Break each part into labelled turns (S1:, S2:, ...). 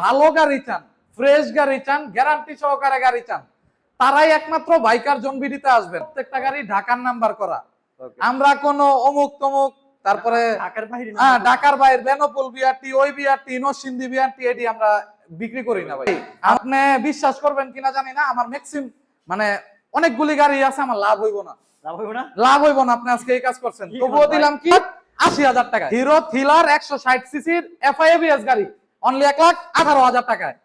S1: ভালো গাড়ি চান ফ্রেশ গাড়ি চান গ্যারান্টি সহকারে গাড়ি চান তারাই একমাত্র বাইকার জন বিডিতে আসবেন। প্রত্যেকটা গাড়ি ঢাকার নাম্বার করা। আমরা কোনো অমুক তমুক তারপরে
S2: ঢাকার বাইরে
S1: হ্যাঁ ঢাকার বাইরে বেনপুল বিআরটি ওই বিআরটি নরসিংদী বিআরটি এটি আমরা বিক্রি করি না ভাই। আপনি বিশ্বাস করবেন কিনা জানি না আমার ম্যাক্সিম মানে অনেকগুলি গাড়ি আছে আমার লাভ হইব না।
S2: লাভ হইব না?
S1: লাভ হইব না আপনি আজকে এই কাজ করছেন।
S2: কি
S1: তবুও দিলাম কি? আশি হাজার টাকা হিরো থ্রিলার একশো ষাট সিসির এফআইএবিএস গাড়ি। অনলি এক লাখ আঠারো হাজার টাকায়।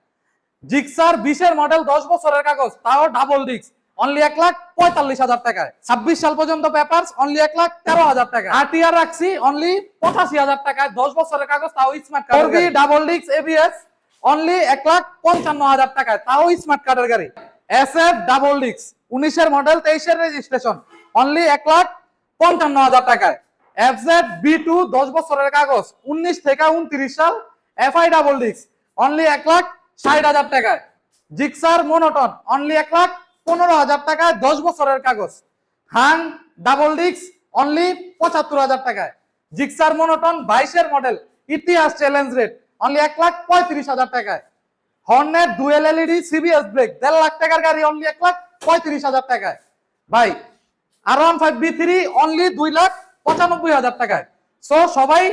S1: জিক্সার বিশের মডেল দশ বছরের কাগজ তাও ডাবল ডিক্স অনলি এক লাখ পঁয়তাল্লিশ হাজার টাকায়। ছাব্বিশ সাল পর্যন্ত পেপার অনলি এক লাখ তেরো হাজার টাকা আরটিআর রাখছি অনলি পঁচাশি হাজার টাকায়। দশ বছরের কাগজ তাও smart card double disc ABS only এক লাখ পঞ্চান্ন হাজার টাকায়। তাও স্মার্ট কার্ডের গাড়ি। এস এফ ডাবল ডিক্স উনিশের মডেল তেইশের রেজিস্ট্রেশন অনলি এক লাখ পঞ্চান্ন হাজার টাকায়। এফ এফজেড বি টু দশ বছরের কাগজ উনিশ থেকে উনত্রিশ সাল এফআই ডাবল ডিস্ক অনলি এক লাখ ষাট হাজার টাকায়। জিক্সার মোনোটন অনলি এক লাখ পনেরো হাজার টাকায়, দশ বছরের কাগজ। হাং ডাবল ডিস্ক অনলি পঁচাত্তর হাজার টাকায়। জিক্সার মোনোটন বাইশের মডেল ইতিহাস চ্যালেঞ্জ রেট অনলি এক লাখ পঁয়ত্রিশ হাজার টাকায়। Hornet dual LED CBS brake দেড় লাখ টাকার গাড়ি অনলি এক লাখ পঁয়ত্রিশ হাজার টাকায়। ভাই R one five V three only দুই লাখ পঁচানব্বই হাজার টাকায়। সো সবাই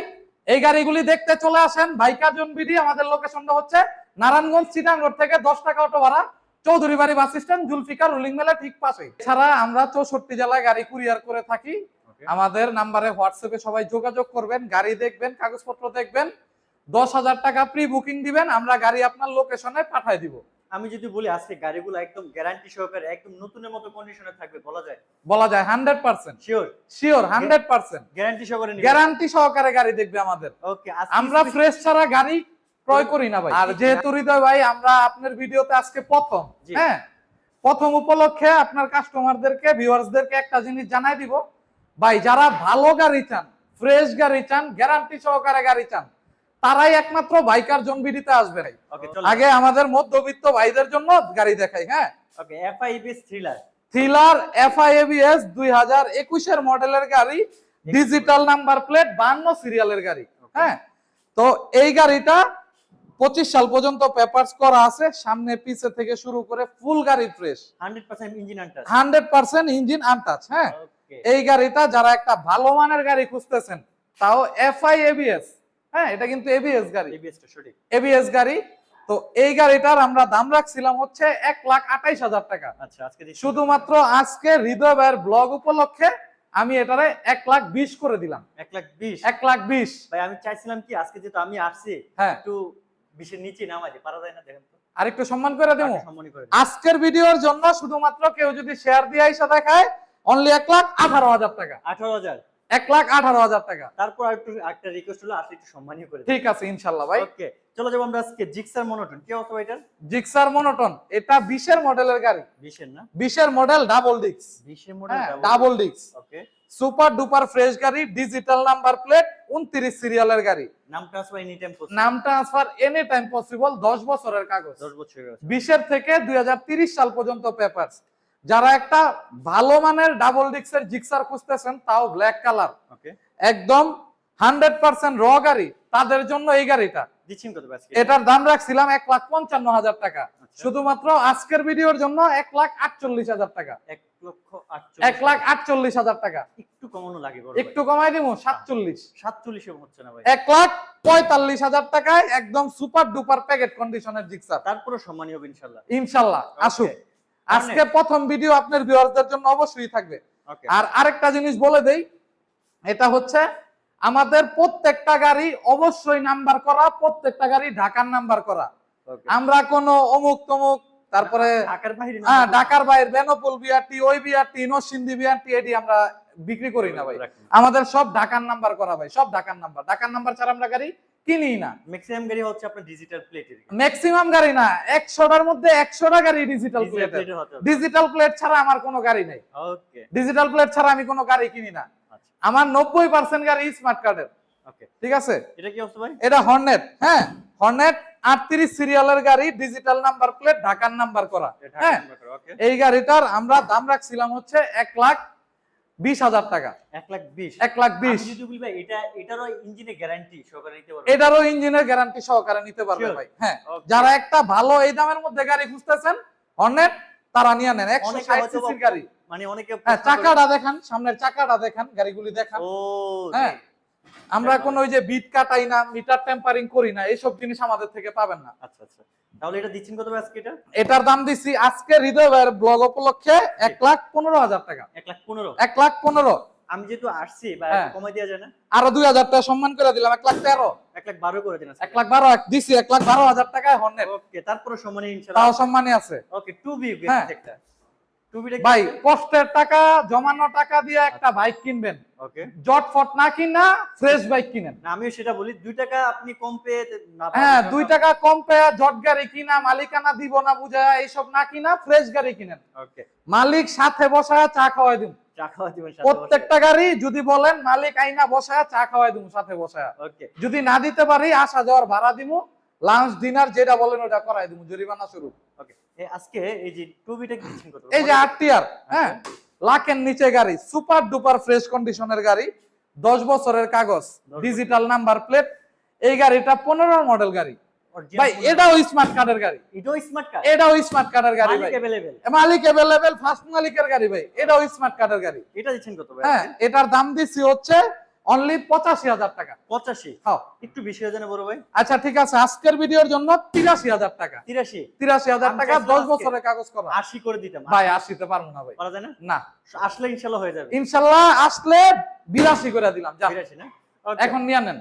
S1: এই গাড়িগুলি দেখতে চলে আসেন বাইকার জন বিডি আমাদের লোকেশনটা হচ্ছে নারায়ণগঞ্জ চিটাং রোড থেকে দশ টাকা অটো ভাড়া। চৌধুরী বাড়ি বাস স্ট্যান্ড জুলফিকার রুলিং মেলা ঠিক পাশে। এছাড়া আমরা চৌষট্টি জেলায় গাড়ি কুরিয়ার করে থাকি। আমাদের নাম্বারে হোয়াটসঅ্যাপে সবাই যোগাযোগ করবেন গাড়ি দেখবেন কাগজপত্র দেখবেন। দশ হাজার টাকা প্রি বুকিং দিবেন আমরা গাড়ি আপনার লোকেশনে পাঠাই দিব।
S2: আমি যদি বলি আজকে গাড়িগুলো একদম গ্যারান্টি সহকারে একদম নতুনের মতো কন্ডিশনে থাকবে বলা যায়?
S1: বলা যায় hundred percent
S2: sure
S1: sure hundred percent
S2: guarantee সহকারে
S1: গ্যারান্টি সহকারে গাড়ি দেখবে আমাদের।
S2: ওকে
S1: আমরা ফ্রেশ ছাড়া গাড়ি ক্রয় করি না ভাই। আর যেহেতু হৃদয় ভাই আমরা আপনার ভিডিওতে আজকে প্রথম হ্যাঁ? প্রথম উপলক্ষে আপনার কাস্টমারদেরকে ভিউয়ার্সদেরকে একটা জিনিস জানাই দিব। ভাই যারা ভালো গাড়ি চান ফ্রেশ গাড়ি চান গ্যারান্টি সহকারে গাড়ি চান তারাই একমাত্র বাইকার জন বিডিতে আসবে
S2: চলো।
S1: আগে আমাদের মধ্যবিত্ত ভাইদের জন্য গাড়ি দেখাই হ্যাঁ?
S2: Okay FIBS thriller
S1: thriller FI ABS দুই হাজার একুশের মডেলের গাড়ি ডিজিটাল নাম্বার প্লেট বান্ন সিরিয়ালের গাড়ি হ্যাঁ? তো এই গাড়িটা পঁচিশ সাল পর্যন্ত পেপারস করা আছে সামনে পিছে থেকে শুরু করে ফুল গাড়ি fresh
S2: 100% engine untouch
S1: hundred percent engine untouch হ্যাঁ? এই গাড়িটা যারা একটা ভালো মানের গাড়ি খুঁজতেছেন তাও এফআই এবিএস হ্যাঁ এটা কিন্তু এবিএস গাড়ি।
S2: এবিএস
S1: গাড়ি। তো এই গাড়িটার আমরা দাম রাখছিলাম হচ্ছে এক লাখ আঠাইশ হাজার টাকা।
S2: আচ্ছা আজকে
S1: শুধুমাত্র আজকে হৃদয় ভাইয়ের ব্লগ উপলক্ষে আমি এটারে এক লাখ বিশ করে দিলাম।
S2: এক লাখ বিশ?
S1: এক লাখ বিশ।
S2: ভাই আমি চাইছিলাম কি আজকে যেহেতু আমি আসছি
S1: হ্যাঁ।
S2: একটু বিশের নিচে নামাই দিই পারা যায় না দেখেন তো।
S1: আর একটু সম্মান করে দেবো। আজকের ভিডিওর জন্য শুধুমাত্র কেউ যদি শেয়ার দিয়ে আইসা দেখায় অনলি এক লাখ আঠারো হাজার টাকা।
S2: আঠারো হাজার?
S1: এক লাখ আঠারো হাজার টাকা।
S2: তারপর একটু একটা রিকোয়েস্ট হলো আসলে একটু সম্মানীয় করে
S1: ঠিক আছে ইনশাল্লাহ ভাই।
S2: ওকে চলো যাব আমরা আজকে জিক্সার মনোটন। কি অবস্থা এটার?
S1: জিক্সার মনোটন এটা বিশের মডেলের গাড়ি।
S2: বিশের না?
S1: বিশের মডেল ডাবল ডিক্স
S2: বিশের মডেল
S1: ডাবল ডিক্স
S2: ওকে
S1: সুপার ডুপার ফ্রেশ গাড়ি ডিজিটাল নাম্বার প্লেট উনত্রিশ সিরিয়ালের গাড়ি।
S2: নাম ট্রান্সফার এনি টাইম
S1: নাম ট্রান্সফার এনি টাইম পসিবল দশ বছরের কাগজ।
S2: 10 বছরের
S1: বিশের থেকে দুই সাল পর্যন্ত পেপার যারা একটা ভালো মানের ডাবল ডিক্সের জিক্সার খুঁজতেছেন তাও ব্ল্যাক কালার একদম হান্ড্রেড পার্সেন্ট র গাড়ি তাদের জন্য এই গাড়িটা। এটার দাম রাখছিলাম এক লাখ পঞ্চান্ন হাজার টাকা।
S2: আচ্ছা।
S1: শুধুমাত্র আজকের ভিডিওর জন্য এক লাখ আটচল্লিশ হাজার টাকা।
S2: এক
S1: লাখ আটচল্লিশ হাজার টাকা।
S2: একটু কমানো লাগে
S1: একটু কমাই দিব সাতচল্লিশ।
S2: সাতচল্লিশে হচ্ছে না ভাই।
S1: এক লাখ পঁয়তাল্লিশ হাজার টাকায় একদম সুপার ডুপার প্যাকেট কন্ডিশনের জিক্সার
S2: তারপরে সম্মানী হবে ইনশাল্লাহ।
S1: ইনশাল্লাহ আসুক।
S2: Okay.
S1: আজকে প্রথম ভিডিও আপনার ভিউয়ারদের জন্য অবশ্যই থাকবে। আর আরেকটা জিনিস বলে দেই এটা হচ্ছে আমাদের প্রত্যেকটা গাড়ি অবশ্যই নাম্বার করা প্রত্যেকটা গাড়ি ঢাকার নাম্বার করা। আমরা কোনো অমুক তমুক তারপরে
S2: ঢাকার বাইরে না।
S1: হ্যাঁ ঢাকার বাইরে বেনপুল বিআরটি ওই বিআরটি নরসিংদী বিআরটি এটি আমরা বিক্রি করি না ভাই। আমাদের সব ঢাকার নাম্বার করা ভাই সব ঢাকার নাম্বার ঢাকার নাম্বার ছাড়া আমরা গাড়ি কিনি না।
S2: ম্যাক্সিমাম গাড়ি হচ্ছে আপনার ডিজিটাল প্লেটের
S1: ম্যাক্সিমাম গাড়ি না মধ্যে গাড়ি ডিজিটাল
S2: হবে।
S1: ডিজিটাল প্লেট ছাড়া আমার কোনো গাড়ি নেই।
S2: ওকে
S1: ডিজিটাল প্লেট ছাড়া আমি কোনো গাড়ি কিনি না।
S2: আচ্ছা।
S1: আমার নব্বই পার্সেন্ট গাড়ি স্মার্ট কার্ডের
S2: ওকে
S1: ঠিক আছে?
S2: এটা কি অবস্থা ভাই?
S1: এটা হর্নেট হ্যাঁ? হর্নেট আটত্রিশ সিরিয়ালের গাড়ি ডিজিটাল নাম্বার প্লেট ঢাকার নাম্বার করা। হ্যাঁ? এই গাড়িটার আমরা দাম রাখছিলাম হচ্ছে এক লাখ বিশ হাজার টাকা।
S2: এক লাখ বিশ।
S1: এক লাখ বিশ।
S2: এটা এটারও ইঞ্জিনে গ্যারান্টি সহকারে নিতে পারবে
S1: এটারও ইঞ্জিনের গ্যারান্টি সহকারে নিতে পারবে ভাই। হ্যাঁ যারা একটা ভালো এই দামের মধ্যে গাড়ি খুঁজতেছেন হর্নেট তারা নিয়ে নেন। একশো ষাট সিসির গাড়ি।
S2: মানে অনেকে
S1: হ্যাঁ চাকাটা দেখান সামনের চাকাটা দেখান গাড়িগুলি দেখান।
S2: ও
S1: হ্যাঁ। আমরা। কোন ওই যে বিট কাটাই না মিটার টেম্পারিং করি না এইসব জিনিস আমাদের থেকে পাবেন না।
S2: আচ্ছা আচ্ছা। তাহলে এটা দিচ্ছেন কত আজকে এটা?
S1: এটার দাম দিছি আজকে হৃদয় ব্লগ উপলক্ষে এক লাখ পনেরো হাজার টাকা।
S2: এক লাখ পনেরো?
S1: এক লাখ পনেরো।
S2: আমি যেহেতু আসছি
S1: হ্যাঁ।
S2: কমাই দেওয়া যায় না?
S1: আরও দুই হাজার টাকা সম্মান করে দিলাম এক লাখ তেরো।
S2: এক লাখ বারো করে দিন
S1: এক লাখ বারো দিছি এক লাখ বারো হাজার টাকায় হর্নেট
S2: ওকে তারপরে সমানে
S1: তাও
S2: ইনশাআল্লাহ
S1: সম্মানই আছে।
S2: ওকে টু বি
S1: হ্যাঁ। ভাই কষ্টের টাকা জমানো টাকা দিয়ে একটা বাইক কিনবেন।
S2: ওকে।
S1: জটফট না কিনা ফ্রেশ বাইক কিনেন।
S2: আমিও সেটা বলি দুই টাকা আপনি কম পেয়ে
S1: হ্যাঁ দুই টাকা কম পেয়ে জট গাড়ি কিনা মালিকানা দিব না বুঝা এইসব না কিনা ফ্রেশ গাড়ি কিনেন।
S2: ওকে।
S1: মালিক সাথে বসায় চা খাওয়াই দিন প্রত্যেকটা গাড়ি যদি বলেন মালিক আইনা বসায় চা খাওয়াই দিন সাথে বসায় যদি না দিতে পারি আসা যাওয়ার ভাড়া দিমু লাঞ্চ ডিনার যেটা বলেন ওটা করাই দিমু জরিমানা শুরু।
S2: ওকে। আজকে এই যে টু বিটা দিচ্ছেন
S1: এই যে আরটিআর হ্যাঁ? লাখের নিচে গাড়ি সুপার ডুপার ফ্রেশ কন্ডিশনের গাড়ি দশ বছরের কাগজ ডিজিটাল নাম্বার প্লেট এই গাড়িটা পনেরো মডেল গাড়ি। ভাই এটাও স্মার্ট কার্ডের গাড়ি।
S2: এটাও স্মার্ট কার্ড
S1: এটাও স্মার্ট কার্ডের গাড়ি
S2: মালিক
S1: মালিক অ্যাভেলেবেল ফার্স্ট মালিকের গাড়ি ভাই। এটাও স্মার্ট কার্ডের গাড়ি।
S2: এটা দিচ্ছেন কত ভাই?
S1: হ্যাঁ এটার দাম দিচ্ছি হচ্ছে অনলি পঁচাশি হাজার টাকা।
S2: পঁচাশি?
S1: হ্যাঁ।
S2: একটু বেশি হয়ে বড় ভাই?
S1: আচ্ছা ঠিক আছে আজকের ভিডিওর জন্য তিরাশি হাজার টাকা।
S2: তিরাশি?
S1: তিরাশি হাজার টাকা দশ বছরের কাগজ করা।
S2: আশি করে দিতাম।
S1: ভাই আসিতে পারব না ভাই।
S2: যায় না?
S1: না।
S2: আসলে ইনশাল্লাহ হয়ে যাবে।
S1: ইনশাল্লাহ আসলে বিরাশি করে দিলাম
S2: বিরাশি না?
S1: এখন নিয়ে নেন।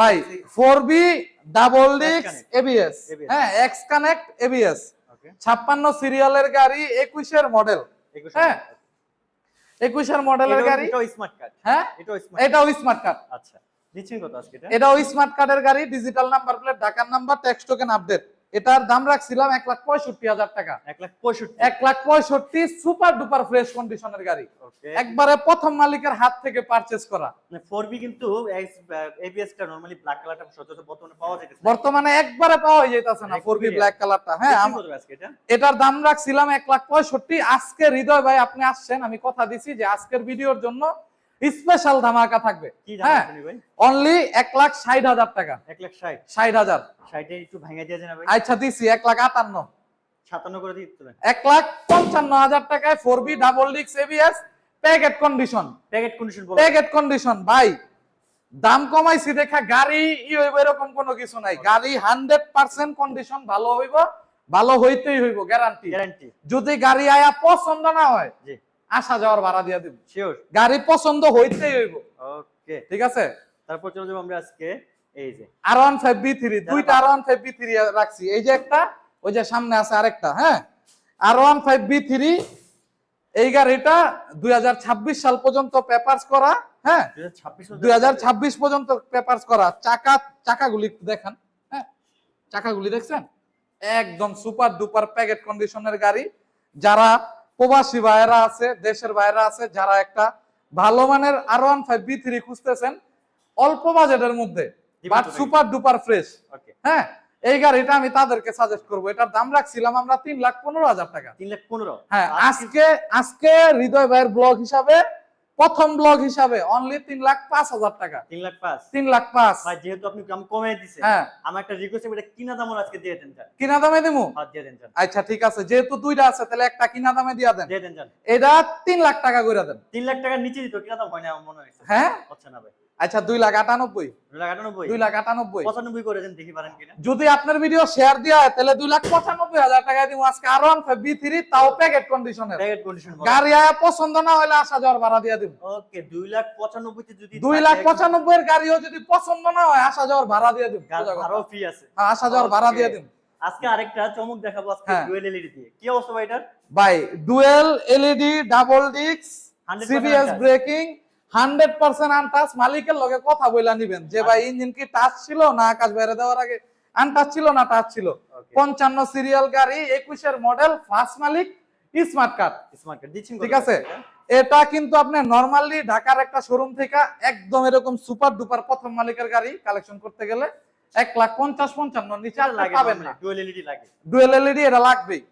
S1: ভাই ফোর বি ডাবল ডিক্স. এবিএস হ্যাঁ এক্স কানেক্ট এবিএস ছাপ্পান্ন সিরিয়ালের গাড়ি একুশের মডেল হ্যাঁ, একুশের মডেলের গাড়ি?
S2: এটাও স্মার্ট কার্ড
S1: হ্যাঁ?
S2: এটাও স্মার্ট
S1: এটাও স্মার্ট কার্ড
S2: আচ্ছা। দিচ্ছেন কত আজকে এটা?
S1: ওই স্মার্ট কার্ডের গাড়ি ডিজিটাল নাম্বার প্লেট ঢাকার নাম্বার ট্যাক্স টোকেন আপডেট এটার দাম রাখছিলাম এক লাখ পঁয়ষট্টি হাজার টাকা।
S2: এক লাখ পঁয়ষট্টি।
S1: এক লাখ পঁয়ষট্টি সুপার ডুপার ফ্রেশ কন্ডিশনের গাড়ি। একবারে প্রথম মালিকের হাত থেকে পারচেজ করা।
S2: ফোর বি কিন্তু এবিএস টা নরমালি ব্ল্যাক কালারটা সচরাচর বর্তমানে পাওয়া যাইতেছে
S1: বর্তমানে একবারে পাওয়া যাইতেছে না ফোর বি ব্ল্যাক কালারটা হ্যাঁ এটার দাম রাখছিলাম এক লাখ পঁয়ষট্টি। আজকে হৃদয় ভাই আপনি আসছেন আমি কথা দিছি যে আজকের ভিডিওর জন্য স্পেশাল ধামাকা থাকবে। হ্যাঁ অনলি এক লাখ ষাট হাজার টাকা।
S2: এক লাখ ষাট।
S1: ষাট হাজার।
S2: ষাটে একটু ভাঙা দিয়ে
S1: আচ্ছা দিছি এক লাখ আটান্ন।
S2: সাতান্ন করে দিতে
S1: এক লাখ পঞ্চান্ন হাজার টাকায় ফোর বি ডাবল ডিক্স ABS packet condition
S2: packet condition
S1: packet condition ভাই দাম কমাইছি দেখা গাড়ি ই হইব এরকম কোনো কিছু নাই। গাড়ি হান্ড্রেড পার্সেন্ট কন্ডিশন ভালো হইব ভালো হইতেই হইব গ্যারান্টি
S2: গ্যারান্টি
S1: যদি গাড়ি আয়া পছন্দ না হয় আসা যাওয়ার ভাড়া দিয়ে দিব।
S2: শিওর
S1: গাড়ি পছন্দ হইতেই হইব।
S2: ওকে
S1: ঠিক আছে?
S2: তারপর চলে যাব আমরা আজকে এই যে।
S1: R one five V three দুইটা R one five V three রাখছি। এই যে একটা ওই যে সামনে আছে আরেকটা হ্যাঁ? R one five V three এই গাড়িটা দুই হাজার ছাব্বিশ সাল পর্যন্ত পেপারস করা হ্যাঁ?
S2: 2026
S1: দুই পর্যন্ত পেপারস করা। চাকা চাকাগুলি একটু দেখান হ্যাঁ? চাকাগুলি দেখছেন? একদম সুপার ডুপার প্যাকেট কন্ডিশনের গাড়ি। যারা প্রবাসী ভাইয়েরা আছে দেশের ভাইয়েরা আছে যারা একটা ভালো মানের R one five V three খুঁজতেছেন অল্প বাজেটের মধ্যে বাট সুপার ডুপার ফ্রেশ হ্যাঁ এই গাড়িটা আমি তাদেরকে সাজেস্ট করব। এটার দাম রাখছিলাম আমরা তিন লাখ পনেরো হাজার টাকা।
S2: তিন লাখ পনেরো?
S1: হ্যাঁ আজকে আজকে হৃদয় ভাইয়ের ব্লগ হিসাবে প্রথম ব্লগ হিসাবে অনলি তিন লাখ পাঁচ হাজার টাকা।
S2: তিন লাখ পাঁচ?
S1: তিন লাখ পাঁচ।
S2: ভাই যেহেতু আপনি দাম কমে দিচ্ছেন
S1: হ্যাঁ।
S2: আমার একটা রিকোয়েস্ট এটা কিনা দাম আজকে দিয়ে দেন স্যার।
S1: কিনা দামে দেবো
S2: হাত দিয়ে দেন স্যার।
S1: আচ্ছা ঠিক আছে যেহেতু দুইটা আছে তাহলে একটা কিনা দামে দিয়ে দেন।
S2: দিয়ে দেন স্যার।
S1: এটা তিন লাখ টাকা করে দেন।
S2: তিন লাখ টাকার নিচে দিত কিনা দাম হয় না আমার মনে হয়েছে।
S1: হ্যাঁ?
S2: হচ্ছে না ভাই।
S1: আচ্ছা দুই লাখ আটানব্বই।
S2: দুই লাখ আটানব্বই? পঁচানব্বই করে দেন দেখি পারেন কিনা।
S1: যদি আপনার ভিডিও শেয়ার দেওয়া হয় তাহলে দুই লাখ পঁচানব্বই হাজার টাকা দিব। আজকে R one five V three তাও প্যাকেট কন্ডিশনের
S2: প্যাকেট কন্ডিশন
S1: গাড়ি আয়া পছন্দ না হলে আসা যাওয়ার ভাড়া দিয়ে দিব।
S2: ওকে দুই লাখ পঁচানব্বইতে যদি
S1: দুই লাখ পঁচানব্বই এর গাড়িও যদি পছন্দ না হয় আসা যাওয়ার ভাড়া দিয়ে দিব।
S2: আরও ফ্রি আছে।
S1: হ্যাঁ, আসা যাওয়ার ভাড়া দিয়ে দিব।
S2: আজকে আরেকটা চমক দেখাবো আজকে
S1: হ্যাঁ।
S2: ডুয়েল এলইডি দিয়ে। কি অবস্থা ভাই এটার?
S1: ভাই ডুয়েল এলইডি ডাবল ডিক্স
S2: 100%
S1: CBS braking hundred percent untouch মালিকের লগে কথা বইলা নিবেন। যে ভাই ইঞ্জিন কি টাচ ছিল? না আকাশ বাইরে দেওয়ার আগে আনটাচ ছিল না টাচ ছিল? পঞ্চান্ন সিরিয়াল গাড়ি একুশের মডেল ফার্স্ট মালিক স্মার্ট কার্ড
S2: স্মার্ট কার্ড
S1: ঠিক আছে? এটা কিন্তু আপনি নরমালি ঢাকার একটা শোরুম থেকে একদম এরকম সুপার ডুপার প্রথম মালিকের গাড়ি কালেকশন করতে গেলে এক লাখ পঞ্চাশ পঞ্চান্ন নিচে
S2: লাগে
S1: পাবেন না।
S2: ডুয়েল এলইডি
S1: এটা লাগবেই।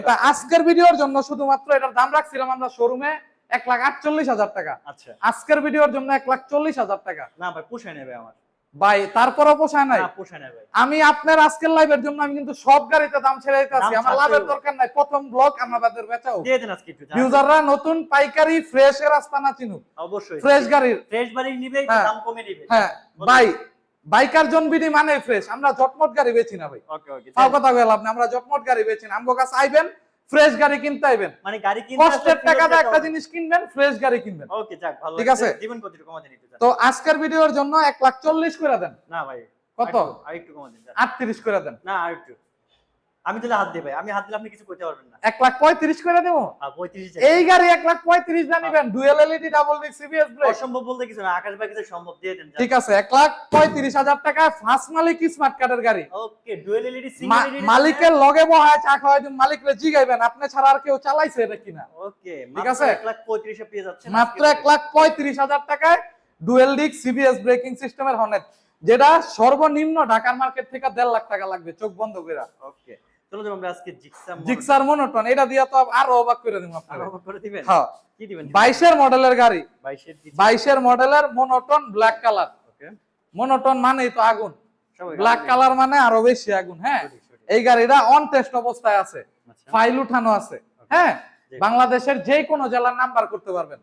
S1: এটা আজকের ভিডিওর জন্য শুধুমাত্র এটার দাম রাখছিলাম আমরা শোরুমে এক লাখ আটচল্লিশ হাজার টাকা।
S2: আচ্ছা।
S1: আজকের ভিডিওর জন্য এক লাখ চল্লিশ হাজার টাকা।
S2: না ভাই পোষায় নেবে আমার।
S1: ভাই তারপরও পোষায় নাই?
S2: পোষায় নেবে। ভাই
S1: আমি আপনার আজকের লাইভের জন্য আমি কিন্তু সব গাড়িতে দাম ছেড়ে দিতে আছি। আমার লাভের দরকার নাই। প্রথম ব্লক আমাদের বেচাও
S2: দিয়ে দেন আজকে একটু
S1: ইউজাররা নতুন পাইকারি ফ্রেশ এর রাস্তা না চিনুক।
S2: অবশ্যই।
S1: ফ্রেশ গাড়ির।
S2: ফ্রেশ বাড়ি নিবে
S1: হ্যাঁ।
S2: দাম কমে নিবে।
S1: হ্যাঁ। ভাই বাইকার জন বিডি মানে ফ্রেশ আমরা জটমট গাড়ি বেচি না ভাই।
S2: ওকে ওকে।
S1: তাও কথা বললাম আমরা জটমট গাড়ি বেচি না। আমগো কাছে আইবেন ফ্রেশ গাড়ি কিনতে আইবেন।
S2: মানে গাড়ি কিনতে
S1: কষ্টের টাকাতে একটা জিনিস কিনবেন ফ্রেশ গাড়ি কিনবেন।
S2: ওকে যাক ভালো
S1: ঠিক আছে।
S2: জীবন একটু কমাতে নিতে
S1: তো আজকের ভিডিওর জন্য এক লাখ চল্লিশ করে দেন।
S2: না ভাই
S1: কত?
S2: আরেকটু কমা কমাতে দিন
S1: আটত্রিশ করে দেন।
S2: না আর একটু আমি হাত দিই ভাই আমি হাত দিলে আপনি কিছু করতে পারবেন না।
S1: এক লাখ পঁয়ত্রিশ করে দেবো? এই গাড়ি এক লাখ পঁয়ত্রিশ জানিবেন dual LED double disc CBS brake
S2: অসম্ভব বলতে কিছু না আকাশ ভাই কিছু সম্ভব দিয়ে দেন
S1: ঠিক আছে এক লাখ পঁয়ত্রিশ হাজার টাকা ফার্স্ট মালিক স্মার্ট কার্ডের গাড়ি?
S2: Okay dual LED single LED
S1: মালিকের লগে বহায় চা খাওয়াই দিন মালিকরে জিগাইবেন আপনি ছাড়া আর কেউ চালাইছে এটা কিনা?
S2: ওকে
S1: ঠিক আছে?
S2: 1 লাখ 35 পেয়ে যাচ্ছে
S1: মাত্র এক লাখ পঁয়ত্রিশ হাজার টাকায় ডুয়েল ডিস্ক সিবিএস ব্রেকিং সিস্টেমের হর্নেট যেটা সর্বনিম্ন ঢাকার মার্কেট থেকে দেড় লাখ টাকা লাগবে চোখ বন্ধ করে
S2: ওকে। চলো যাব আমরা আজকে জিক্সা
S1: জিক্সার মনোটন এটা দিয়ে তো আরও অবাক করে দিব আপনারা।
S2: আরও করে দিবেন?
S1: হ্যাঁ।
S2: কি দিবেন?
S1: বাইশের মডেলের গাড়ি।
S2: 22 এর দিচ্ছি
S1: বাইশের মডেলের monotone black colour.
S2: Okay.
S1: Monotone মানেই তো আগুন। ব্ল্যাক কালার মানে আরও বেশি আগুন হ্যাঁ। এই গাড়িটা অন টেস্ট অবস্থায় আছে।
S2: আচ্ছা।
S1: ফাইল উঠানো আছে হ্যাঁ? বাংলাদেশের যে কোনো জেলার নাম্বার করতে পারবেন।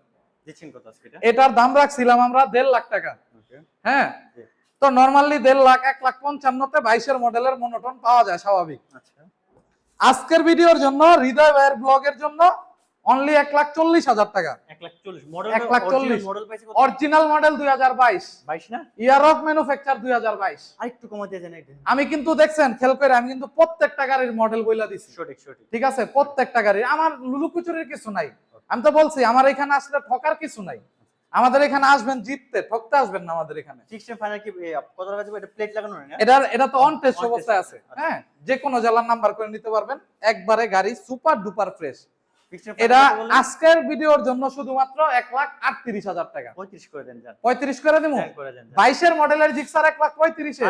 S1: এটার দাম রাখছিলাম আমরা দেড় লাখ টাকা। হ্যাঁ। তো নর্মালি দেড় লাখ এক লাখ পঞ্চান্নতে বাইশের মডেলের মনোটন পাওয়া যায় স্বাভাবিক।
S2: আচ্ছা।
S1: আজকের ভিডিওর জন্য হৃদয় ভাইয়ের ব্লগের জন্য অনলি এক লাখ চল্লিশ হাজার টাকা।
S2: 1 লাখ 40 মডেল
S1: এক লাখ চল্লিশ। অরিজিনাল মডেল দুই হাজার বাইশ।
S2: 22 না?
S1: ইয়ার অফ ম্যানুফ্যাকচার দুই হাজার বাইশ।
S2: আর একটু কমাতে
S1: আমি কিন্তু দেখছেন খেল করে আমি কিন্তু প্রত্যেকটা গাড়ির মডেল বইলা দিছি।
S2: সঠিক সঠিক।
S1: ঠিক আছে? প্রত্যেকটা গাড়ি আমার লুলুকুচুরির কিছু নাই। আমি তো বলছি আমার এখানে আসলে ঠকার কিছু নাই। আমাদের এখানে আসবেন জিততে ঠকতে আসবেন না আমাদের এখানে।
S2: সিস্টেম ফাইনাল কি কত টাকা এটা প্লেট লাগানো না
S1: এটা এটা তো অন টেস্ট অবস্থায় আছে।
S2: আচ্ছা।
S1: হ্যাঁ যে কোনো জেলার নাম্বার করে নিতে পারবেন। একবারে গাড়ি সুপার ডুপার ফ্রেশ এটা আজকের ভিডিওর জন্য শুধুমাত্র এক লাখ আটত্রিশ হাজার টাকা।
S2: 35 করে দেন
S1: পঁয়ত্রিশ করে দিব
S2: হ্যাঁ, দেন
S1: বাইশের মডেলের জিক্সার এক লাখ পঁয়ত্রিশে।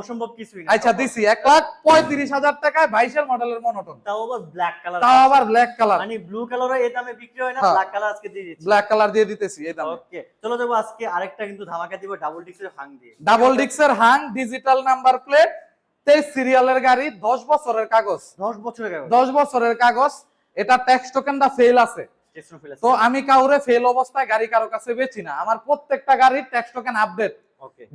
S2: অসম্ভব কিছুই
S1: আচ্ছা দিছি। এক লাখ পঁয়ত্রিশ হাজার টাকায় বাইশের মডেলের মনোটন।
S2: তাও আবার ব্ল্যাক কালার
S1: তাও আবার ব্ল্যাক কালার
S2: মানে ব্লু কালার এই দামে বিক্রি হয় না। ব্ল্যাক কালার আজকে দিয়ে দিচ্ছি।
S1: ব্ল্যাক কালার দিয়ে দিতেছি এই দামে।
S2: ওকে চলো যাব আজকে আরেকটা কিন্তু ধামাকা দিব ডাবল ডিক্সের হাং দিয়ে।
S1: Double ডিক্সের Hang digital number plate তেইশ সিরিয়ালের গাড়ি দশ বছরের কাগজ।
S2: 10 বছরের কাগজ।
S1: দশ বছরের কাগজ এটা ট্যাক্স টোকেনটা ফেল আছে। তো আমি কাউরে ফেল অবস্থায় গাড়ি কারও কাছে বেচি না। আমার প্রত্যেকটা গাড়ির ট্যাক্স টোকেন আপডেট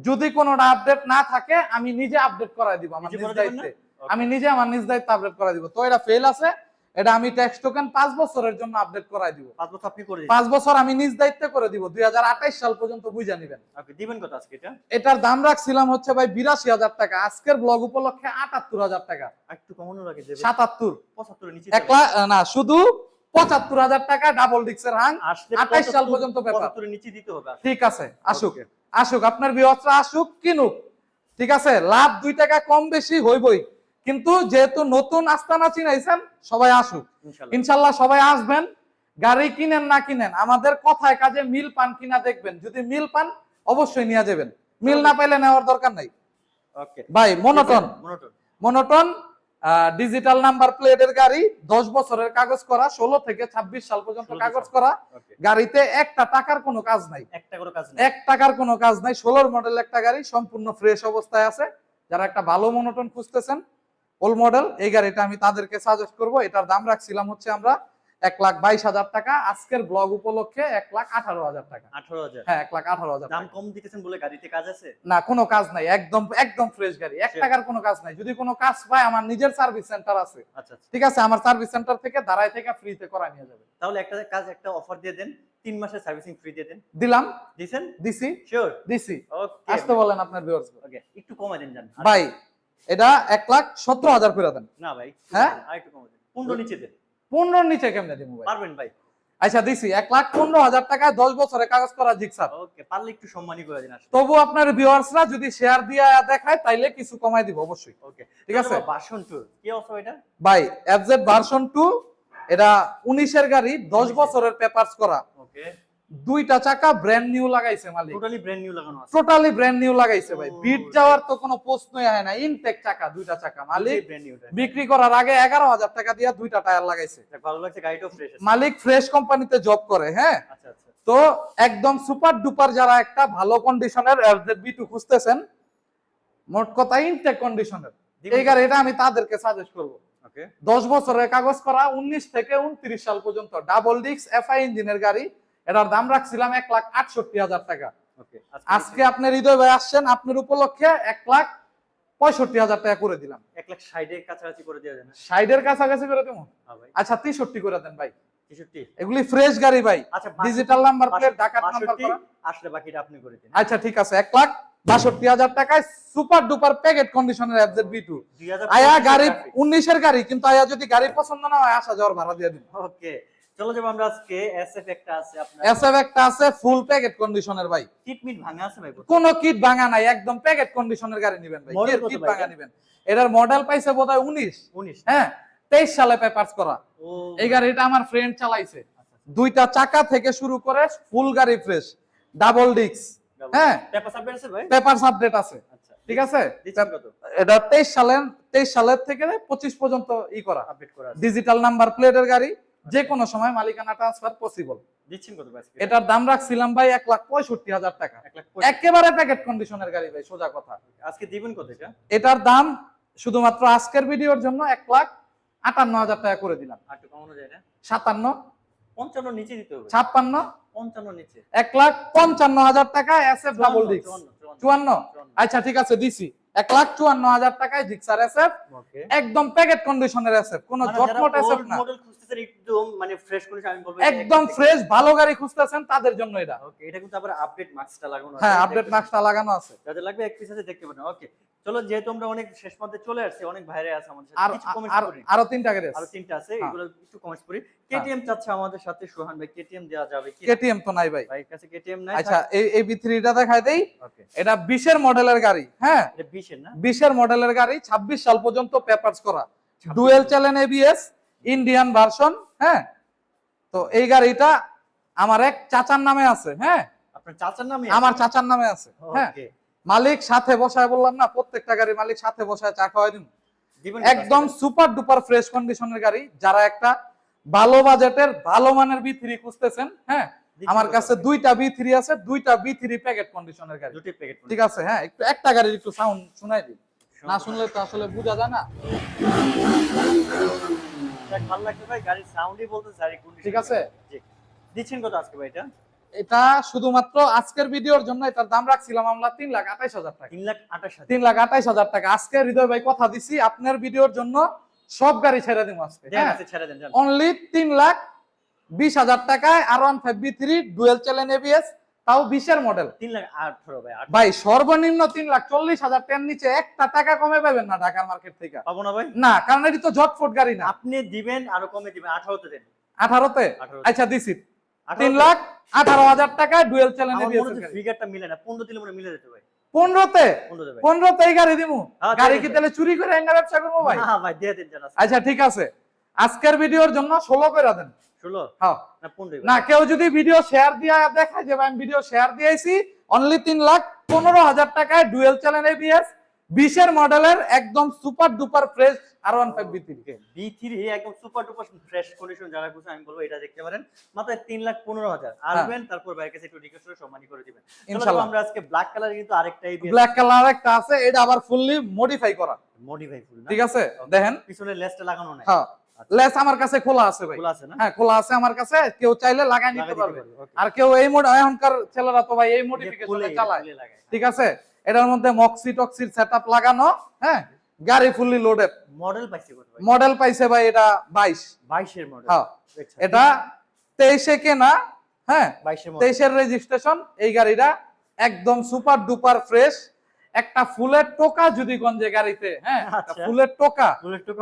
S1: যদি কোনোটা আপডেট না থাকে আমি নিজে আপডেট করাই দিব আমার
S2: নিজ
S1: দায়িত্বে। আমি নিজে আমার নিজ দায়িত্ব আপডেট করাই দিব। তো এটা ফেল আছে। এটা আমি ট্যাক্স টোকেন পাঁচ বছরের জন্য আপডেট করাই দিব।
S2: পাঁচ বছর আপনি করে
S1: পাঁচ বছর আমি নিজ দায়িত্বে করে দিব দুই সাল পর্যন্ত বুঝা নিবেন।
S2: দিবেন কত আজকে এটা?
S1: এটার দাম রাখছিলাম হচ্ছে ভাই বিরাশি হাজার টাকা আজকের ব্লগ উপলক্ষে আটাত্তর হাজার টাকা।
S2: একটু কমানো দেবে
S1: সাতাত্তর।
S2: 75 এর নিচে
S1: না শুধু পঁচাত্তর হাজার টাকা ডাবল ডিক্সের হাং 28 সাল পর্যন্ত ব্যাপার।
S2: নিচে দিতে হবে
S1: ঠিক আছে আসুক। আসুক আপনার বিহসরা আসুক কিনুক। ঠিক আছে লাভ দুই টাকা কম বেশি হইবই। কিন্তু যেহেতু নতুন আস্তানা চিনাইছেন সবাই আসুক। ইনশাল্লাহ। সবাই আসবেন গাড়ি কিনেন না কিনেন আমাদের কথায় কাজে মিল পান কিনা দেখবেন। যদি মিল পান অবশ্যই নিয়ে যাবেন। মিল না পাইলে নেওয়ার দরকার নাই। ভাই মনোটন।
S2: মনোটন।
S1: ডিজিটাল নাম্বার প্লেটের গাড়ি দশ বছরের কাগজ করা ষোলো থেকে ছাব্বিশ সাল পর্যন্ত কাগজ করা। গাড়িতে একটা টাকার কোনো কাজ নাই।
S2: কাজ
S1: এক টাকার কোনো কাজ নাই। ষোলোর মডেল একটা গাড়ি সম্পূর্ণ ফ্রেশ অবস্থায় আছে। যারা একটা ভালো মনোটন খুঁজতেছেন ওল মডেল এই গাড়িটা আমি তাদেরকে সাজেস্ট করব। এটার দাম রাখছিলাম হচ্ছে আমরা এক লাখ বাইশ হাজার টাকা। আজকের ব্লগ উপলক্ষে এক লাখ আঠারো হাজার টাকা।
S2: 18000
S1: হ্যাঁ এক লাখ আঠারো হাজার
S2: দাম কম দিতেছেন বলে গাড়িতে কাজ আছে?
S1: না কোনো কাজ নাই। একদম একদম ফ্রেশ গাড়ি। এক টাকার কোনো কাজ নাই। যদি কোনো কাজ পায় আমার নিজের সার্ভিস সেন্টার আছে।
S2: আচ্ছা আচ্ছা।
S1: ঠিক আছে? আমার সার্ভিস সেন্টার থেকে দাঁড়ায় থেকে ফ্রিতে করা নিয়ে যাবে।
S2: তাহলে একটা কাজ একটা অফার দিয়ে দেন। তিন মাসের সার্ভিসিং ফ্রি দিয়ে দেন।
S1: দিলাম।
S2: দিছেন?
S1: দিছি।
S2: শিওর
S1: দিছি।
S2: ওকে
S1: আসতে বলেন আপনার ভিউয়ার্স
S2: ওকে একটু কমে দেন জান
S1: ভাই এটা এক লাখ সতেরো হাজার করে দেন।
S2: না ভাই
S1: হ্যাঁ?
S2: আর কমে দেন। পনেরো নিচে দেন।
S1: পনেরোর নিচে কেমনে দিব ভাই?
S2: পারবেন ভাই।
S1: আচ্ছা দিছি। এক লাখ পনেরো হাজার টাকায় দশ বছরে কাগজ করা জিক্সার।
S2: ওকে পারলে একটু সম্মানই করে দিন
S1: তবু আপনার ভিউয়ার্সরা যদি শেয়ার দিয়ে দেখায় তাইলে কিছু কমাই দিব অবশ্যই।
S2: ওকে।
S1: ঠিক আছে।
S2: বাসন টুর কি অফার এটা
S1: ভাই এফজেড ভার্সন টু এটা উনিশের গাড়ি দশ বছরের পেপারস করা।
S2: ওকে।
S1: দুইটা চাকা ব্র্যান্ড নিউ লাগাইছে মালিক।
S2: টোটালি ব্র্যান্ড নিউ লাগানো আছে।
S1: টোটালি ব্র্যান্ড নিউ লাগাইছে ভাই। বিট যাওয়ার তো কোনো প্রশ্নই হয় না। ইনটেক চাকা দুইটা চাকা মালিক। বিক্রি করার আগে এগারো হাজার টাকা দিয়ে দুইটা টায়ার লাগাইছে।
S2: ভালো লাগছে গাড়িটাও ফ্রেশ আছে।
S1: মালিক ফ্রেশ কোম্পানিতে জব করে হ্যাঁ?
S2: আচ্ছা আচ্ছা।
S1: তো একদম সুপার ডুপার যারা একটা ভালো কন্ডিশনের বি টু খুঁজতেছেন মোট কথা ইনটেক কন্ডিশনের এই গাড়িটা আমি তাদেরকে সাজেস্ট করব।
S2: ওকে
S1: দশ বছরের কাগজ করা উনিশ থেকে উনত্রিশ সাল পর্যন্ত ডাবল ডিক্স এফআই ইঞ্জিনের গাড়ি এটার দাম রাখছিলাম এক লাখ আটষট্টি হাজার টাকা। আজকে আপনি হৃদয় ভাই আসছেন আপনার উপলক্ষে এক লাখ পঁয়ষট্টি হাজার টাকা করে দিলাম।
S2: এক লাখ ষাটের কাছাকাছি করে দেওয়া যায়
S1: কাছাকাছি করে দেবো?
S2: হ্যাঁ
S1: আচ্ছা তেষট্টি করে দেন ভাই। এগুলি ফ্রেশ গাড়ি ভাই।
S2: আচ্ছা
S1: ডিজিটাল নাম্বার প্লেট ডাকাত নাম্বার
S2: আসলে বাকিটা আপনি করে দিন।
S1: আচ্ছা ঠিক আছে এক লাখ বাষট্টি হাজার টাকায় সুপার ডুপার প্যাকেট কন্ডিশনের বি টু আয়া গাড়ি উনিশের গাড়ি কিন্তু আয়া যদি গাড়ি পছন্দ না হয় আসা যাওয়ার ভাড়া দিয়ে দিন।
S2: ওকে চলো যাব আমরা আজকে এসএফ একটা আছে আপনার।
S1: এসএফ একটা আছে ফুল প্যাকেট কন্ডিশনের ভাই।
S2: কিটমিট ভাঙা আছে ভাই
S1: কোনো কিট ভাঙা নাই একদম প্যাকেট কন্ডিশনের গাড়ি নিবেন ভাই। কিট ভাঙা? নিবেন। এটার মডেল পাইছে বোধহয় উনিশ।
S2: উনিশ।
S1: হ্যাঁ তেইশ সালে পেপারস করা। এই গাড়িটা আমার ফ্রেন্ড চালাইছে।
S2: আচ্ছা,
S1: দুইটা চাকা থেকে শুরু করে ফুল গাড়ি ফ্রেশ ডাবল ডিক্স হ্যাঁ।
S2: পেপার সাবমিট আছে ভাই?
S1: পেপারস আপডেট আছে।
S2: আচ্ছা।
S1: ঠিক আছে? এটা তেইশ সালের তেইশ সালের থেকে পঁচিশ পর্যন্ত ই করা।
S2: আপডেট করা
S1: ডিজিটাল নাম্বার প্লেটের গাড়ি। যে কোনো সময় মালিকানা ট্রান্সফার পসিবল? এটার দাম রাখছিলাম ভাই এক লাখ পঁয়ষট্টি হাজার টাকা। একেবারে প্যাকেট কন্ডিশনের গাড়ি ভাই সোজা কথা।
S2: আজকে দিবেন কত
S1: এটার দাম শুধুমাত্র আজকের ভিডিওর জন্য এক লাখ আটান্ন হাজার টাকা করে দিলাম। সাতান্ন।
S2: পঞ্চান্ন নিচে দিতে হবে।
S1: ছাপ্পান্ন।
S2: পঞ্চান্ন নিচে।
S1: এক লাখ পঞ্চান্ন হাজার টাকা এস এফ ডাবল
S2: চুয়ান্ন? চুয়ান্ন।
S1: আচ্ছা ঠিক আছে দিছি। এক লাখ চুয়ান্ন হাজার টাকায় জিক্সার এস এফ
S2: Okay।
S1: একদম প্যাকেট কন্ডিশনের এস এফ কোনো জটমট এস এফ
S2: old
S1: না।
S2: একদম মানে আমি বলব
S1: একদম ফ্রেশ ভালো গাড়ি খুঁজতেছেন তাদের জন্য এটা।
S2: Okay, এটা কিন্তু আবার আপডেট মার্কসটা লাগানো আছে।
S1: হ্যাঁ আপডেট মার্কসটা লাগানো আছে।
S2: যাদের লাগবে এক পিস আছে দেখতে পারেন ওকে চলো যেহেতু আমরা অনেক শেষ পর্যায়ে চলে আসছি অনেক ভাইরে আছে আমাদের সাথে।
S1: আর
S2: কিছু কমেন্ট
S1: আর
S2: করি?
S1: আরও তিনটা গাড়ি
S2: আরও
S1: আছে
S2: তিনটা আছে
S1: হ্যাঁ।
S2: এগুলো একটু কমেন্টস করি। কেটিএম চাচ্ছে আমাদের সাথে সোহান ভাই কেটিএম দেওয়া যাবে কি
S1: কেটিএম তো নাই ভাই।
S2: ভাইয়ের কাছে কেটিএম নাই।
S1: আচ্ছা এই এই বি থ্রিটা দেখাই দেই।
S2: ওকে
S1: এটা বিশের মডেলের গাড়ি হ্যাঁ?
S2: এটা 20 এর
S1: বিশের মডেলের গাড়ি ছাব্বিশ সাল পর্যন্ত পেপারস করা। Dual channel ABS Indian version হ্যাঁ? তো এই গাড়িটা আমার এক চাচার নামে আছে হ্যাঁ?
S2: আপনার চাচার নামই
S1: আমার চাচার নামে আছে হ্যাঁ? মালিক সাথে বসায় বললাম না প্রত্যেকটা গাড়ি মালিক সাথে বসায় চা খাওয়াই দিন। একদম সুপার ডুপার ফ্রেশ কন্ডিশনের গাড়ি যারা একটা ভালো বাজেটের ভালো মানের বি থ্রি খুঁজতেছেন হ্যাঁ? আমার কাছে দুইটা বি থ্রি আছে দুইটা বি থ্রি প্যাকেট কন্ডিশনের গাড়ি।
S2: দুটি প্যাকেট
S1: ঠিক আছে হ্যাঁ একটু একটা গাড়ির একটু সাউন্ড শোনাই দিই। না শুনলে তো আসলে বোঝা যায় না।
S2: ভালো লাগছে ভাই গাড়ির সাউন্ডই বলতে সারি
S1: ঠিক আছে।
S2: দিচ্ছেন কত আজকে ভাই এটা?
S1: এটা শুধুমাত্র আজকের ভিডিওর জন্য এটার দাম রাখছিলাম আমরা তিন লাখ আঠাইশ হাজার টাকা।
S2: তিন লাখ আঠাশ
S1: তিন লাখ আঠাইশ হাজার টাকা। আজকে হৃদয় ভাই কথা দিছি আপনার ভিডিওর জন্য সব গাড়ি ছেড়ে দিব আজকে।
S2: আছে ছেড়ে দেন জান
S1: অনলি তিন লাখ বিশ হাজার টাকায় R one five B three dual channel ABS তাও বিশের মডেল
S2: তিন লাখ আঠারো ভাই
S1: সর্বনিম্ন তিন লাখ চল্লিশ হাজার টেন নিচে একটা টাকা কমে পাবেন না ঢাকার মার্কেট থেকে।
S2: পাবো না ভাই?
S1: না কারণ এটি তো জটফট গাড়ি না।
S2: আপনি দিবেন আরও কমে দিবেন আঠারোতে দেন।
S1: আঠারোতে। আচ্ছা দিছি তিন লাখ আঠারো হাজার টাকায় ডুয়েল চ্যানেল
S2: আমার
S1: এবিএস
S2: ফিগারটা মিলে না পনেরো দিলে মনে মিলে যেতে ভাই।
S1: পনেরোতে? পনেরোতে গাড়ি দিমু।
S2: হ্যাঁ,
S1: গাড়ি কি তাহলে চুরি করে এনে ব্যবসা করব ভাই? আচ্ছা ঠিক আছে। আজকের ভিডিওর জন্য ষোলো করে দেন। হ্যাঁ।
S2: না
S1: কেউ যদি ভিডিও শেয়ার দিয়ে দেখায় যে আমি ভিডিও শেয়ার দিয়েছি অনলি তিন লাখ পনেরো হাজার টাকায় ডুয়েল চ্যানেল এবিএস বিশের মডেলের একদম super duper fresh R one five B three
S2: B three একদম সুপার টুপার ফ্রেশ কন্ডিশন যারা আমি বলব এটা দেখতে পারেন। মাত্র তিন লাখ পনেরো হাজার। আসবেন তারপর ভাইয়ের কাছে একটু রিকোয়েস্ট করে সম্মানী করে দিবেন আমরা আজকে ব্ল্যাক কালার কিন্তু আরেকটা
S1: ব্ল্যাক কালার একটা আছে এটা আবার ফুললি মডিফাই করা।
S2: মডিফাই ফুল
S1: ঠিক আছে? দেখেন।
S2: পিছনে লেসটা লাগানো নাই।
S1: হ্যাঁ। লেস আমার কাছে খোলা আছে ভাই। হ্যাঁ খোলা আছে আমার কাছে। কেউ চাইলে লাগাই নিতে পারবে। আর কেউ এই মোড এখনকার ছেলেরা তো ভাই এই মডিফিকেশনে চালায়। ঠিক আছে? এটার মধ্যে মক্সি টক্সির সেটআপ লাগানো হ্যাঁ? গাড়ি ফুললি লোডেড
S2: মডেল পাইছে ভাই?
S1: মডেল পাইছে ভাই এটা বাইশ।
S2: বাইশের মডেল
S1: হ্যাঁ। এটা তেইশে কেনা হ্যাঁ?
S2: বাইশের মডেল
S1: তেইশের রেজিস্ট্রেশন এই গাড়িটা একদম সুপার ডুপার ফ্রেশ একটা ফুলের টোকা যদি গঞ্জে গাড়িতে হ্যাঁ
S2: আচ্ছা।
S1: ফুলের টোকা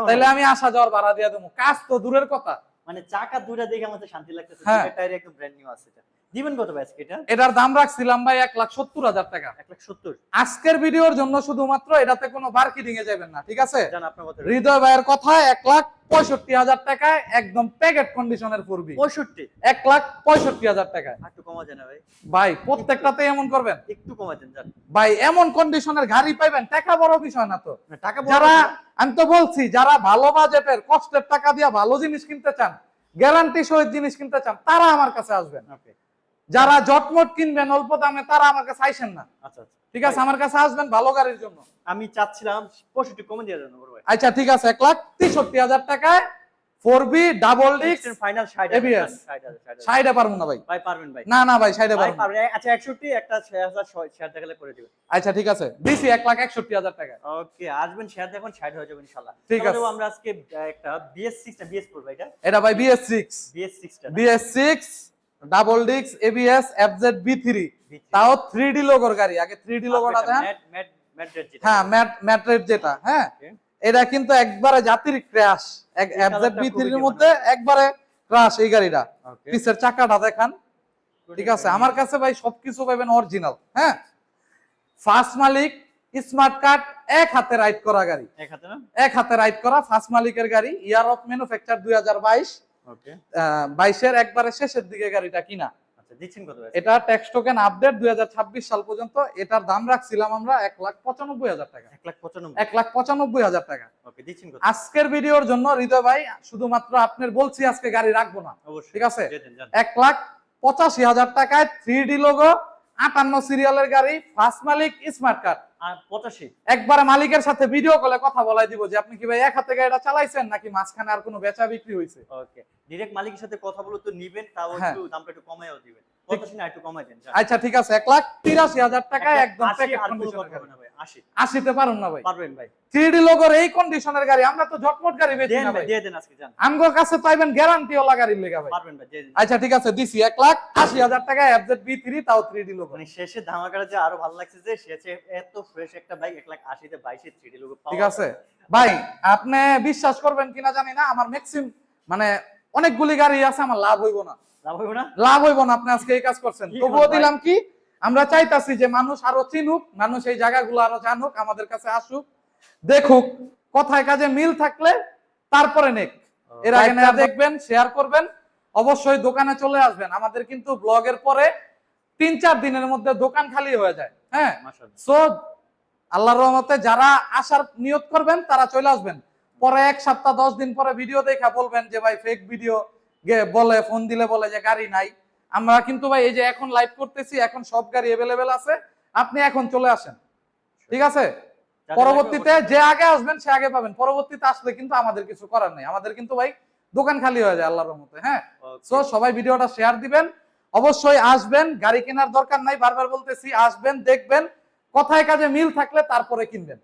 S1: তাহলে আমি আসা যাওয়ার ভাড়া দিয়ে দেবো কাজ তো দূরের কথা
S2: মানে চাকা দুইটা দেখে আমাদের শান্তি লাগতেছে
S1: হ্যাঁ।
S2: টায়ার একদম ব্র্যান্ড নিউ আছে দিবেন কত ভাই এটা?
S1: এটার দাম রাখছিলাম ভাই এক লাখ সত্তর হাজার টাকা।
S2: এক লাখ সত্তর।
S1: আজকের ভিডিওর জন্য শুধুমাত্র এটাতে কোনো মার্কেটিং এ যাবেন না ঠিক আছে? হৃদয় ভাইয়ের কথা এক লাখ পঁয়ষট্টি হাজার টাকায় একদম প্যাকেট কন্ডিশনের পূর্বী।
S2: পঁয়ষট্টি?
S1: এক লাখ পঁয়ষট্টি হাজার টাকায়
S2: একটু কমা যায় না ভাই।
S1: ভাই প্রত্যেকটাতে এমন করবেন।
S2: একটু কমা জান।
S1: ভাই এমন কন্ডিশনের গাড়ি পাইবেন টাকা বড় বিষয় না তো।
S2: টাকা
S1: যারা আমি তো বলছি যারা ভালো বাজেটের কষ্টের টাকা দিয়ে ভালো জিনিস কিনতে চান গ্যারান্টি সহিত জিনিস কিনতে চান তারা আমার কাছে আসবেন।
S2: Okay,
S1: যারা জটমট কিনবেন অল্প দামে তারা আমার কাছে আইসেন না।
S2: আচ্ছা আচ্ছা।
S1: ঠিক আছে আমার কাছে আসবেন ভালো গাড়ির জন্য।
S2: আমি চাচ্ছিলাম পঁয়ষট্টি কমে দিয়ে দেন
S1: আচ্ছা ঠিক আছে এক লাখ তেষট্টি হাজার টাকায় four B double disc
S2: final.
S1: সাইডে পারব না ভাই।
S2: ভাই পারবেন ভাই।
S1: না না ভাই সাইডে পারব
S2: আচ্ছা একষট্টি একটা শেয়ার হাজার শেয়ার দেখালে করে দিবেন।
S1: আচ্ছা ঠিক আছে। দিছি লাখ একষট্টি হাজার টাকা
S2: ওকে আসবেন শেয়ার দেখুন ষাট হয়ে যাবে
S1: ঠিক আছে।
S2: আমরা আজকে একটা না ভাই এটা?
S1: ভাই six double disc ABS FZ B three তাও থ্রি ডি লোগোর গাড়ি। আগে থ্রি ডি লোগোটা দেন হ্যাঁ? ম্যাট ম্যাট্রেট যেটা। হ্যাঁ এটা কিন্তু একবারে জাতির ক্র্যাশ এফজেড বি থ্রির মধ্যে একবারে ক্রাশ এই গাড়িটা. পিছের চাকাটা দেখান। ঠিক আছে? আমার কাছে ভাই সবকিছু পাবেন অরিজিনাল হ্যাঁ? ফার্স্ট মালিক স্মার্ট কার্ড এক হাতে রাইড করা গাড়ি।
S2: এক হাতে না?
S1: এক হাতে রাইড করা ফার্স্ট মালিকের গাড়ি ইয়ার অফ ম্যানুফ্যাকচার দুই হাজার বাইশ।
S2: ওকে
S1: বাইশের একবারে শেষের দিকে গাড়িটা কিনা।
S2: আচ্ছা দিচ্ছেন কত
S1: এটা ট্যাক্স টোকেন আপডেট দুই সাল পর্যন্ত। এটার দাম রাখছিলাম আমরা এক লাখ পঁচানব্বই হাজার টাকা।
S2: এক লাখ
S1: টাকা।
S2: ওকে দিচ্ছেন কত?
S1: আজকের ভিডিওর জন্য হৃদয় ভাই শুধুমাত্র আপনার বলছি আজকে গাড়ি রাখব না। ঠিক আছে? এক লাখ পঁচাশি হাজার টাকায় থ্রি ডি লোগো আটান্ন সিরিয়ালের গাড়ি ফার্স্ট মালিক স্মার্ট কার্ড একবারে মালিকের সাথে ভিডিও কলে কথা বলাই দিব যে আপনি কি ভাই এক হাতে গাড়িটা চালাইছেন নাকি মাঝখানে আর কোনো বেচা বিক্রি হয়েছে
S2: ওকে। ডিরেক্ট মালিকের সাথে কথা বলে তো নিবেন তাও
S1: হ্যাঁ।
S2: একটু দামটা একটু কমাইও দিবেন। না একটু কমাই দেন
S1: আচ্ছা ঠিক আছে। এক লাখ তিরাশি হাজার
S2: টাকা
S1: একদম আশিতে পারুন না ভাই।
S2: পারবেন ভাই।
S1: থ্রি ডি লোগোর এই কন্ডিশনের গাড়ি আমরা তো গাড়ি বেচি না
S2: ভাই দিয়ে দেন আজকে যান।
S1: আমগোর কাছে পাইবেন গ্যারান্টি ওলা গাড়ির লেগা ভাই।
S2: পারবেন ভাই
S1: আচ্ছা ঠিক আছে দিছি এক লাখ আশি হাজার টাকায় এফজেড বি তাও থ্রি ডি লোগো।
S2: মানে শেষে ধামাকাটা যে আরও ভালো লাগছে যে শেষে এত ফ্রেশ একটা বাইক এক লাখ আশিতে বাইশে থ্রি ডি লোক
S1: ঠিক আছে। ভাই আপনি বিশ্বাস করবেন কিনা জানি না আমার ম্যাক্সিম মানে অনেকগুলি গাড়ি আছে আমার লাভ হইব না।
S2: লাভ হইব না?
S1: লাভ হইব না আপনি আজকে এই কাজ করছেন। তবুও দিলাম কি? আমরা চাইতাছি যে মানুষ আরও চিনুক মানুষ এই জায়গাগুলো আরও জানুক আমাদের কাছে আসুক দেখুক কথায় কাজে মিল থাকলে তারপরে নেক। এর আগে না দেখবেন শেয়ার করবেন অবশ্যই দোকানে চলে আসবেন। আমাদের কিন্তু ব্লগের পরে তিন চার দিনের মধ্যে দোকান খালি হয়ে যায়। হ্যাঁ? সো আল্লাহর রহমতে যারা আসার নিয়ত করবেন তারা চলে আসবেন। পরে এক সপ্তাহ দশ দিন পরে ভিডিও দেখা বলবেন যে ভাই ফেক ভিডিও বলে ফোন দিলে বলে যে গাড়ি নাই। আমরা কিন্তু ভাই এই যে এখন লাইভ করতেছি এখন সব গাড়ি অ্যাভেলেবেল আছে। আপনি এখন চলে আসেন। ঠিক আছে? পরবর্তীতে যে আগে আসবেন সে আগে পাবেন। পরবর্তীতে আসলে কিন্তু আমাদের কিছু করার নেই। আমাদের কিন্তু ভাই দোকান খালি হয়ে যায় আল্লাহর রহমতে হ্যাঁ। সো সবাই ভিডিওটা শেয়ার দিবেন। অবশ্যই আসবেন। গাড়ি কেনার দরকার নাই। বারবার বলতেছি আসবেন দেখবেন। কথায় কাজে মিল থাকলে তারপরে কিনবেন।